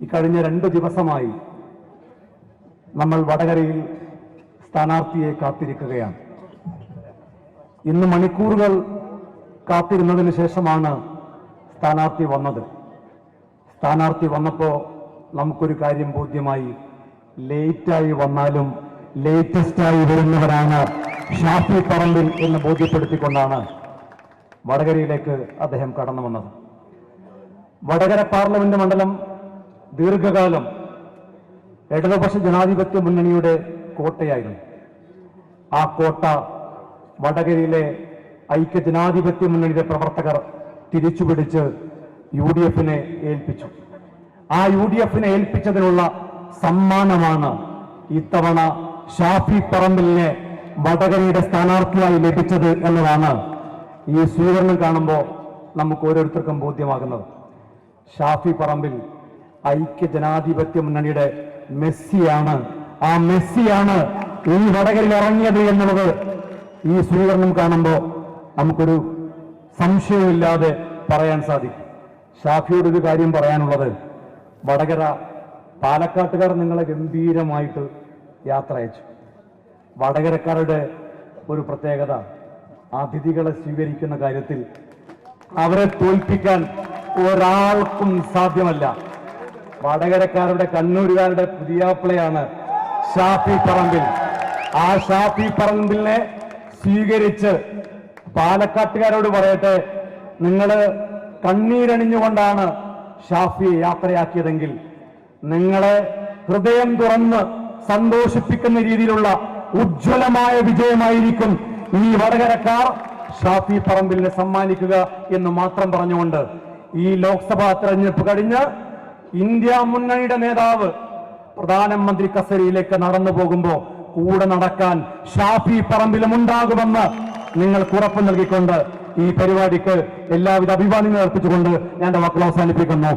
ഈ കഴിഞ്ഞ രണ്ട് ദിവസമായി നമ്മൾ വടകരയിൽ സ്ഥാനാർത്ഥിയെ കാത്തിരിക്കുകയാണ്. ഇന്ന് മണിക്കൂറുകൾ കാത്തിരുന്നതിന് ശേഷമാണ് സ്ഥാനാർത്ഥി വന്നത്. സ്ഥാനാർത്ഥി വന്നപ്പോൾ നമുക്കൊരു കാര്യം ബോധ്യമായി. ലേറ്റായി വന്നാലും ലേറ്റസ്റ്റായി വരുന്നവരാണ് ഷാഫി പറമ്പിൽ എന്ന് ബോധ്യപ്പെടുത്തിക്കൊണ്ടാണ് വടകരയിലേക്ക് അദ്ദേഹം കടന്നു വന്നത്. വടകര പാർലമെന്റ് മണ്ഡലം ദീർഘകാലം ഇടതുപക്ഷ ജനാധിപത്യ മുന്നണിയുടെ കോട്ടയായിരുന്നു. ആ കോട്ട വടകരയിലെ ഐക്യ ജനാധിപത്യ മുന്നണിയുടെ പ്രവർത്തകർ തിരിച്ചുപിടിച്ച് യു ഡി എഫിനെ ഏൽപ്പിച്ചു. ആ യു ഡി എഫിനെ ഏൽപ്പിച്ചതിനുള്ള സമ്മാനമാണ് ഇത്തവണ ഷാഫി പറമ്പിലിനെ വടകരയുടെ സ്ഥാനാർത്ഥിയായി ലഭിച്ചത് എന്നതാണ് ഈ സ്വീകരണം കാണുമ്പോൾ നമുക്ക് ഓരോരുത്തർക്കും ബോധ്യമാകുന്നത്. ഷാഫി പറമ്പിൽ ഐക്യ ജനാധിപത്യ മുന്നണിയുടെ മെസ്സിയാണ്. ആ മെസ്സിയാണ് ഈ വടകരിൽ ഇറങ്ങിയത് എന്നുള്ളത് ഈ സ്വീകരണം കാണുമ്പോൾ നമുക്കൊരു സംശയമില്ലാതെ പറയാൻ സാധിക്കും. ഷാഫിയോട് ഒരു കാര്യം പറയാനുള്ളത്. വടകര പാലക്കാട്ടുകാർ നിങ്ങളെ ഗംഭീരമായിട്ട് യാത്ര അയച്ചു. വടകരക്കാരുടെ ഒരു പ്രത്യേകത അതിഥികളെ സ്വീകരിക്കുന്ന കാര്യത്തിൽ അവരെ തോൽപ്പിക്കാൻ ഒരാൾക്കും സാധ്യമല്ല. വടകരക്കാരുടെ കണ്ണൂരുകാരുടെ പുതിയാപ്പിളയാണ് ഷാഫി പറമ്പിൽ. ആ ഷാഫി പറമ്പിലിനെ സ്വീകരിച്ച് പാലക്കാട്ടുകാരോട് പറയട്ടെ നിങ്ങൾ കണ്ണീരണിഞ്ഞുകൊണ്ടാണ് ഷാഫിയെ യാത്രയാക്കിയതെങ്കിൽ നിങ്ങളെ ഹൃദയം തുറന്ന് സന്തോഷിപ്പിക്കുന്ന രീതിയിലുള്ള ഉജ്ജ്വലമായ വിജയമായിരിക്കും ഈ വടകരക്കാർ ഷാഫി പറമ്പിലിനെ സമ്മാനിക്കുക എന്ന് മാത്രം പറഞ്ഞുകൊണ്ട് ഈ ലോക്സഭാ തെരഞ്ഞെടുപ്പ് കഴിഞ്ഞ് ഇന്ത്യ മുന്നണിയുടെ നേതാവ് പ്രധാനമന്ത്രി കസേരയിലേക്ക് നടന്നു പോകുമ്പോ കൂടെ നടക്കാൻ ഷാഫി പറമ്പിലും ഉണ്ടാകുമെന്ന് നിങ്ങൾ ഉറപ്പ് നൽകിക്കൊണ്ട് ഈ പരിപാടിക്ക് എല്ലാവിധ അഭിവാദ്യങ്ങൾ അർപ്പിച്ചുകൊണ്ട് ഞാൻ വാക്കുകൾ അവസാനിപ്പിക്കുന്നു.